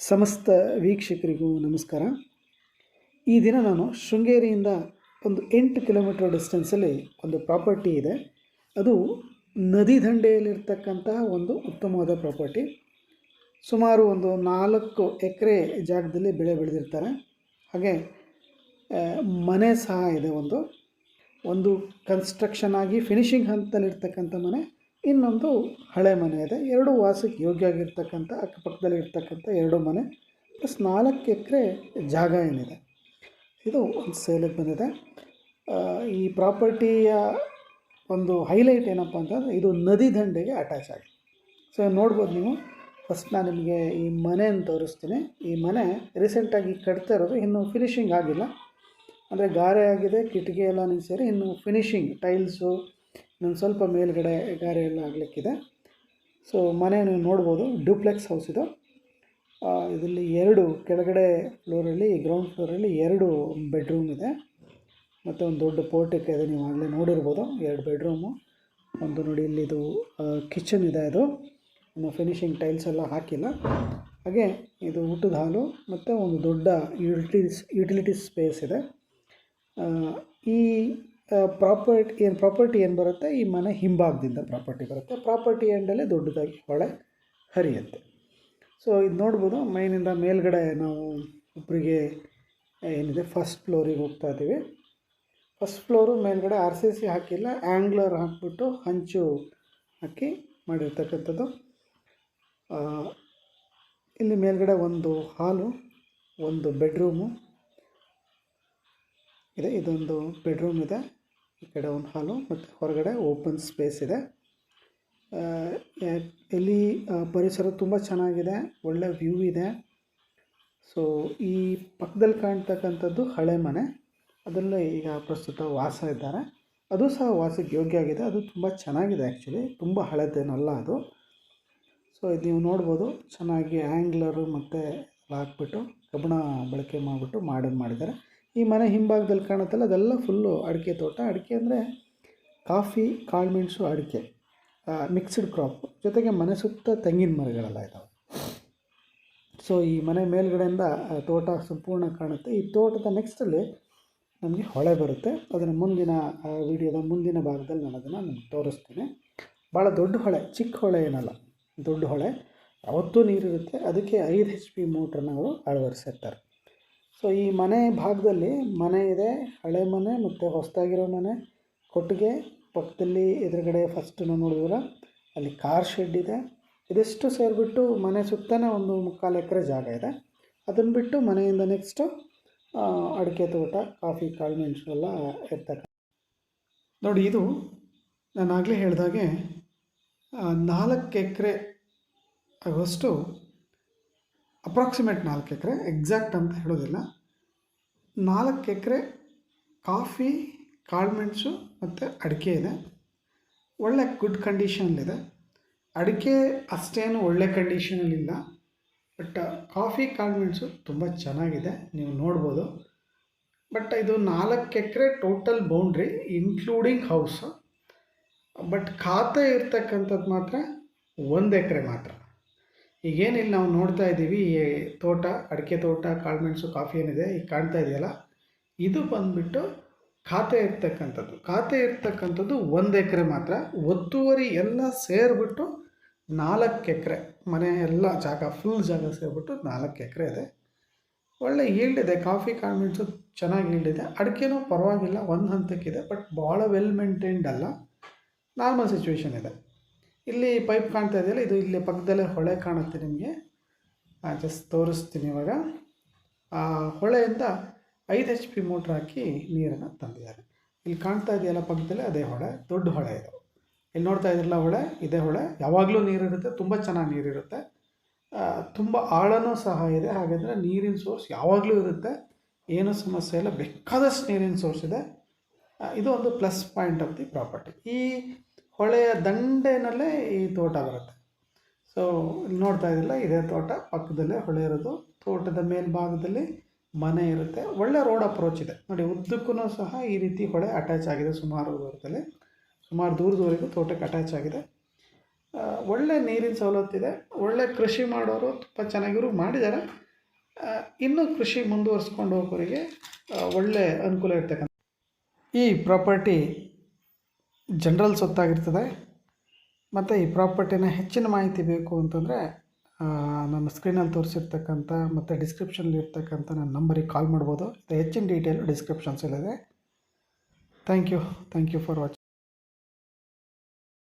ಸಮಸ್ತ ವೀಕ್ಷಕರಿಗೂ ನಮಸ್ಕಾರ. ಈ ದಿನ ನಾನು ಶೃಂಗೇರಿಯಿಂದ ಒಂದು ಎಂಟು ಕಿಲೋಮೀಟರ್ ಡಿಸ್ಟೆನ್ಸಲ್ಲಿ ಒಂದು ಪ್ರಾಪರ್ಟಿ ಇದೆ. ಅದು ನದಿ ದಂಡೆಯಲ್ಲಿರ್ತಕ್ಕಂತಹ ಒಂದು ಉತ್ತಮವಾದ ಪ್ರಾಪರ್ಟಿ. ಸುಮಾರು ಒಂದು ನಾಲ್ಕು ಎಕರೆ ಜಾಗದಲ್ಲಿ ಬೆಳೆ ಬೆಳೆದಿರ್ತಾರೆ. ಹಾಗೆ ಮನೆ ಸಹ ಇದೆ ಒಂದು. ಒಂದು ಕನ್ಸ್ಟ್ರಕ್ಷನ್ ಆಗಿ ಫಿನಿಷಿಂಗ್ ಹಂತದಲ್ಲಿರ್ತಕ್ಕಂಥ ಮನೆ. ಇನ್ನೊಂದು ಹಳೆ ಮನೆ ಇದೆ. ಎರಡು ವಾಸಕ್ಕೆ ಯೋಗ್ಯ ಆಗಿರ್ತಕ್ಕಂಥ ಅಕ್ಕಪಕ್ಕದಲ್ಲಿ ಇರ್ತಕ್ಕಂಥ ಎರಡು ಮನೆ, ಪ್ಲಸ್ ನಾಲ್ಕು ಎಕರೆ ಜಾಗ ಏನಿದೆ. ಇದು ಒಂದು ಸೇಲಿಗೆ ಬಂದಿದೆ. ಈ ಪ್ರಾಪರ್ಟಿಯ ಒಂದು ಹೈಲೈಟ್ ಏನಪ್ಪ ಅಂತಂದರೆ ಇದು ನದಿ ದಂಡೆಗೆ ಅಟ್ಯಾಚ್ ಆಗಿದೆ. ಸೊ ನೋಡ್ಬೋದು ನೀವು. ಫಸ್ಟ್ ನಾನು ನಿಮಗೆ ಈ ಮನೆಯನ್ನು ತೋರಿಸ್ತೀನಿ. ಈ ಮನೆ ರೀಸೆಂಟಾಗಿ ಕಟ್ತಾ ಇರೋದು, ಇನ್ನೂ ಫಿನಿಷಿಂಗ್ ಆಗಿಲ್ಲ. ಅಂದರೆ ಗಾರೆ ಆಗಿದೆ, ಕಿಟಕಿ ಎಲ್ಲ ಸೇರಿ ಇನ್ನು ಫಿನಿಷಿಂಗ್ ಟೈಲ್ಸು ಇನ್ನೊಂದು ಸ್ವಲ್ಪ ಮೇಲ್ಗಡೆ ಗಾರೆ ಎಲ್ಲ ಆಗಲಿಕ್ಕಿದೆ. ಸೊ ಮನೆ ನೀವು ನೋಡ್ಬೋದು. ಡ್ಯೂಪ್ಲೆಕ್ಸ್ ಹೌಸ್ ಇದು. ಇದರಲ್ಲಿ ಎರಡು ಕೆಳಗಡೆ ಫ್ಲೋರಲ್ಲಿ ಗ್ರೌಂಡ್ ಫ್ಲೋರಲ್ಲಿ ಎರಡು ಬೆಡ್ರೂಮ್ ಇದೆ. ಮತ್ತು ಒಂದು ದೊಡ್ಡ ಪೋರ್ಟಿಕ್ ಇದೆ ನೀವು ಆಗಲೇ ನೋಡಿರ್ಬೋದು. ಎರಡು ಬೆಡ್ರೂಮು ಒಂದು ನೋಡಿ ಇಲ್ಲಿ ಇದು ಕಿಚನ್ ಇದೆ ಅದು. ಇನ್ನು ಫಿನಿಷಿಂಗ್ ಟೈಲ್ಸ್ ಎಲ್ಲ ಹಾಕಿಲ್ಲ. ಹಾಗೆ ಇದು ಊಟದ ಹಾಲು ಮತ್ತು ಒಂದು ದೊಡ್ಡ ಯುಟಿಲಿಟೀಸ್ ಯುಟಿಲಿಟೀಸ್ ಸ್ಪೇಸ್ ಇದೆ. ಈ ಪ್ರಾಪರ್ಟಿ ಏನು ಪ್ರಾಪರ್ಟಿ ಏನು ಬರುತ್ತೆ? ಈ ಮನೆ ಹಿಂಭಾಗದಿಂದ ಪ್ರಾಪರ್ಟಿ ಬರುತ್ತೆ. ಪ್ರಾಪರ್ಟಿ ಎಂಡಲ್ಲೇ ದೊಡ್ಡದಾಗಿ ಹೊಳೆ ಹರಿಯುತ್ತೆ. ಸೊ ಇದು ನೋಡ್ಬೋದು, ಮೈನಿಂದ ಮೇಲ್ಗಡೆ ನಾವು ಒಬ್ಬರಿಗೆ ಏನಿದೆ ಫಸ್ಟ್ ಫ್ಲೋರಿಗೆ ಹೋಗ್ತಾ ಇದ್ದೀವಿ. ಫಸ್ಟ್ ಫ್ಲೋರು ಮೇಲ್ಗಡೆ ಆರ್ ಸಿ ಸಿ ಹಾಕಿಲ್ಲ ಆ್ಯಂಗ್ಲರ್ ಹಾಕ್ಬಿಟ್ಟು ಹಂಚು ಹಾಕಿ ಮಾಡಿರ್ತಕ್ಕಂಥದ್ದು. ಇಲ್ಲಿ ಮೇಲ್ಗಡೆ ಒಂದು ಹಾಲು, ಒಂದು ಬೆಡ್ರೂಮು ಇದೆ. ಇದೊಂದು ಬೆಡ್ರೂಮ್ ಇದೆ. ಈ ಕಡೆ ಒಂದು ಹಾಲು ಮತ್ತು ಹೊರಗಡೆ ಓಪನ್ ಸ್ಪೇಸ್ ಇದೆ. ಇಲ್ಲಿ ಪರಿಸರ ತುಂಬ ಚೆನ್ನಾಗಿದೆ, ಒಳ್ಳೆ ವ್ಯೂ ಇದೆ. ಸೊ ಈ ಪಕ್ಕದಲ್ಲಿ ಕಾಣ್ತಕ್ಕಂಥದ್ದು ಹಳೆ ಮನೆ. ಅದರಲ್ಲೇ ಈಗ ಪ್ರಸ್ತುತ ವಾಸ ಇದ್ದಾರೆ. ಅದು ಸಹ ವಾಸಕ್ಕೆ ಯೋಗ್ಯ ಆಗಿದೆ. ಅದು ತುಂಬ ಚೆನ್ನಾಗಿದೆ ಆ್ಯಕ್ಚುಲಿ ತುಂಬ ಹಳೆದೇನಲ್ಲ ಅದು. ಸೊ ಇದು ನೀವು ನೋಡ್ಬೋದು. ಚೆನ್ನಾಗಿ ಆ್ಯಂಗ್ಲರು ಮತ್ತು ಹಾಕ್ಬಿಟ್ಟು ಕಬ್ಬಣ ಬಳಕೆ ಮಾಡಿಬಿಟ್ಟು ಮಾಡೋದು ಮಾಡಿದ್ದಾರೆ. ಈ ಮನೆ ಹಿಂಭಾಗದಲ್ಲಿ ಕಾಣುತ್ತಲ್ಲ, ಅದೆಲ್ಲ ಫುಲ್ಲು ಅಡಿಕೆ ತೋಟ. ಅಡಿಕೆ ಅಂದರೆ ಕಾಫಿ ಕಾಳುಮೆಣಸು ಅಡಿಕೆ. ಮಿಕ್ಸ್ಡ್ ಕ್ರಾಪ್ ಜೊತೆಗೆ ಮನೆ ಸುತ್ತ ತೆಂಗಿನ ಮರಗಳೆಲ್ಲ ಇದ್ದಾವೆ ಸೊ ಈ ಮನೆ ಮೇಲ್ಗಡೆಯಿಂದ ತೋಟ ಸಂಪೂರ್ಣ ಕಾಣುತ್ತೆ. ಈ ತೋಟದ ನೆಕ್ಸ್ಟಲ್ಲಿ ನಮಗೆ ಹೊಳೆ ಬರುತ್ತೆ. ಅದನ್ನು ಮುಂದಿನ ವಿಡಿಯೋದ ಮುಂದಿನ ಭಾಗದಲ್ಲಿ ನಾನು ಅದನ್ನು ನಿಮ್ಗೆ ತೋರಿಸ್ತೀನಿ. ಭಾಳ ದೊಡ್ಡ ಹೊಳೆ, ಚಿಕ್ಕ ಹೊಳೆ ಏನಲ್ಲ, ದೊಡ್ಡ ಹೊಳೆ. ಯಾವತ್ತೂ ನೀರಿರುತ್ತೆ. ಅದಕ್ಕೆ ಐದು ಹೆಚ್ ಪಿ ಮೋಟ್ರನ್ನ ಅವರು ಅಳವಡಿಸಿರ್ತಾರೆ. ಸೊ ಈ ಮನೆ ಭಾಗದಲ್ಲಿ ಮನೆ ಇದೆ, ಹಳೆ ಮನೆ ಮತ್ತು ಹೊಸದಾಗಿರೋ ಮನೆ. ಕೊಟ್ಟಿಗೆ ಪಕ್ಕದಲ್ಲಿ ಎದುರುಗಡೆ ಫಸ್ಟ್ ನೋಡಿದ್ರ ಅಲ್ಲಿ ಕಾರ್ ಶೆಡ್ ಇದೆ. ಇದಿಷ್ಟು ಸೇರಿಬಿಟ್ಟು ಮನೆ ಸುತ್ತನೇ ಒಂದು ಮುಕ್ಕಾಲು ಎಕರೆ ಜಾಗ ಇದೆ. ಅದನ್ನು ಬಿಟ್ಟು ಮನೆಯಿಂದ ನೆಕ್ಸ್ಟು ಅಡಿಕೆ ತೋಟ, ಕಾಫಿ ಕಾಳುಮೆಣಸು ಎಲ್ಲ ಇರ್ತಕ್ಕ. ನೋಡಿ, ಇದು ನಾನು ಆಗಲೇ ಹೇಳಿದಾಗೆ ನಾಲ್ಕು ಎಕರೆ ಆಗುವಷ್ಟು ಅಪ್ರಾಕ್ಸಿಮೇಟ್ ನಾಲ್ಕು ಎಕರೆ, ಎಕ್ಸಾಕ್ಟ್ ಅಂತ ಹೇಳೋದಿಲ್ಲ. ನಾಲ್ಕು ಎಕರೆ ಕಾಫಿ ಕಾಳುಮೆಣಸು ಮತ್ತು ಅಡಿಕೆ ಇದೆ. ಒಳ್ಳೆ ಗುಡ್ ಕಂಡೀಷನಲ್ಲಿದೆ ಅಡಿಕೆ ಅಷ್ಟೇನು ಒಳ್ಳೆ ಕಂಡೀಷನಲ್ಲಿಲ್ಲ ಬಟ್ ಕಾಫಿ ಕಾಳುಮೆಣಸು ತುಂಬ ಚೆನ್ನಾಗಿದೆ, ನೀವು ನೋಡ್ಬೋದು. ಬಟ್ ಇದು ನಾಲ್ಕು acre total boundary including house but ಖಾತೆ ಇರ್ತಕ್ಕಂಥದ್ದು ಮಾತ್ರ ಒಂದು ಎಕರೆ ಮಾತ್ರ. ಈಗೇನಿಲ್ಲ, ನಾವು ನೋಡ್ತಾ ಇದ್ದೀವಿ, ಈ ತೋಟ, ಅಡಿಕೆ ತೋಟ ಕಾಳುಮೆಣಸು ಕಾಫಿ ಏನಿದೆ, ಈಗ ಕಾಣ್ತಾ ಇದೆಯಲ್ಲ? ಇದು ಬಂದುಬಿಟ್ಟು ಖಾತೆ ಇರ್ತಕ್ಕಂಥದ್ದು. ಖಾತೆ ಇರ್ತಕ್ಕಂಥದ್ದು ಒಂದು ಎಕರೆ ಮಾತ್ರ. ಒತ್ತುವರಿ ಎಲ್ಲ ಸೇರಿಬಿಟ್ಟು ನಾಲ್ಕು ಎಕರೆ. ಮನೆ ಎಲ್ಲ ಜಾಗ ಫುಲ್ ಜಾಗ ಸೇರಿಬಿಟ್ಟು ನಾಲ್ಕು ಎಕರೆ ಇದೆ. ಒಳ್ಳೆ ಇದೆ. ಕಾಫಿ ಕಾಳುಮೆಣಸು ಚೆನ್ನಾಗಿ ಈಲ್ಡ್ ಇದೆ. ಅಡಿಕೆನೂ ಪರವಾಗಿಲ್ಲ, ಒಂದು ಹಂತಕ್ಕಿದೆ ಬಟ್ ಭಾಳ ವೆಲ್ ಮೇಂಟೈನ್ಡ್ ಅಲ್ಲ. ನಾರ್ಮಲ್ ಸಿಚುವೇಶನ್ ಇದೆ. ಇಲ್ಲಿ ಪೈಪ್ ಕಾಣ್ತಾ ಇದೆಯಲ್ಲ, ಇದು ಇಲ್ಲಿ ಪಕ್ಕದಲ್ಲೇ ಹೊಳೆ ಕಾಣುತ್ತೆ ನಿಮಗೆ. ಜಸ್ಟ್ ತೋರಿಸ್ತೀನಿ ಇವಾಗ. ಆ, ಹೊಳೆಯಿಂದ ಐದು ಎಚ್ ಪಿ ಮೋಟ್ರ್ ಹಾಕಿ ನೀರನ್ನು ತಂದಿದ್ದಾರೆ. ಇಲ್ಲಿ ಕಾಣ್ತಾ ಇದೆಯಲ್ಲ ಪಕ್ಕದಲ್ಲೇ, ಅದೇ ಹೊಳೆ, ದೊಡ್ಡ ಹೊಳೆ ಇದು. ಇಲ್ಲಿ ನೋಡ್ತಾ ಇದ್ರಲ್ಲ ಹೊಳೆ, ಇದೇ ಹೊಳೆ. ಯಾವಾಗಲೂ ನೀರಿರುತ್ತೆ, ತುಂಬ ಚೆನ್ನಾಗಿ ನೀರಿರುತ್ತೆ. ತುಂಬ ಆಳನೂ ಸಹ ಇದೆ, ಹಾಗಾದರೆ ನೀರಿನ ಸೋರ್ಸ್ ಯಾವಾಗಲೂ ಇರುತ್ತೆ. ಏನೂ ಸಮಸ್ಯೆ ಇಲ್ಲ, ಬೇಕಾದಷ್ಟು ನೀರಿನ ಸೋರ್ಸ್ ಇದೆ. ಇದು ಒಂದು plus point of the property ಈ ಹೊಳೆಯ ದಂಡೆನಲ್ಲೇ ಈ ತೋಟ ಬರುತ್ತೆ. ಸೊ ನೋಡ್ತಾ ಇದ್ದಿಲ್ಲ ಇದೇ ತೋಟ ಪಕ್ಕದಲ್ಲೇ ಹೊಳೆ ಇರೋದು. ತೋಟದ ಮೇಲ್ಭಾಗದಲ್ಲಿ ಮನೆ ಇರುತ್ತೆ. ಒಳ್ಳೆ ರೋಡ್ ಅಪ್ರೋಚ್ ಇದೆ. ನೋಡಿ ಉದ್ದಕ್ಕೂ ಸಹ ಈ ರೀತಿ ಹೊಳೆ ಅಟ್ಯಾಚ್ ಆಗಿದೆ ಸುಮಾರು ದೂರದಲ್ಲಿ. ಸುಮಾರು ದೂರದವರೆಗೂ ತೋಟಕ್ಕೆ ಅಟ್ಯಾಚ್ ಆಗಿದೆ. ಒಳ್ಳೆ ನೀರಿನ ಸವಲತ್ತಿದೆ ಒಳ್ಳೆ ಕೃಷಿ ಮಾಡೋರು ತುಂಬ ಚೆನ್ನಾಗಿರು ಮಾಡಿದ್ದಾರೆ. ಇನ್ನೂ ಕೃಷಿ ಮುಂದುವರಿಸ್ಕೊಂಡು ಹೋಗೋರಿಗೆ ಒಳ್ಳೆ ಅನುಕೂಲ ಇರ್ತಕ್ಕಂಥ ಈ ಪ್ರಾಪರ್ಟಿ ಜನರಲ್ ಸೊತ್ತಾಗಿರ್ತದೆ. ಮತ್ತು ಈ ಪ್ರಾಪರ್ಟಿನ ಹೆಚ್ಚಿನ ಮಾಹಿತಿ ಬೇಕು ಅಂತಂದರೆ ನನ್ನ ಸ್ಕ್ರೀನಲ್ಲಿ ತೋರಿಸಿರ್ತಕ್ಕಂಥ ಮತ್ತು ಡಿಸ್ಕ್ರಿಪ್ಷನಲ್ಲಿ ಇರ್ತಕ್ಕಂಥ ನನ್ನ ನಂಬರಿಗೆ ಕಾಲ್ ಮಾಡ್ಬೋದು. ಹೆಚ್ಚಿನ detail ಡಿಸ್ಕ್ರಿಪ್ಷನ್ಸಲ್ಲಿದೆ. Thank you. Thank you for watching.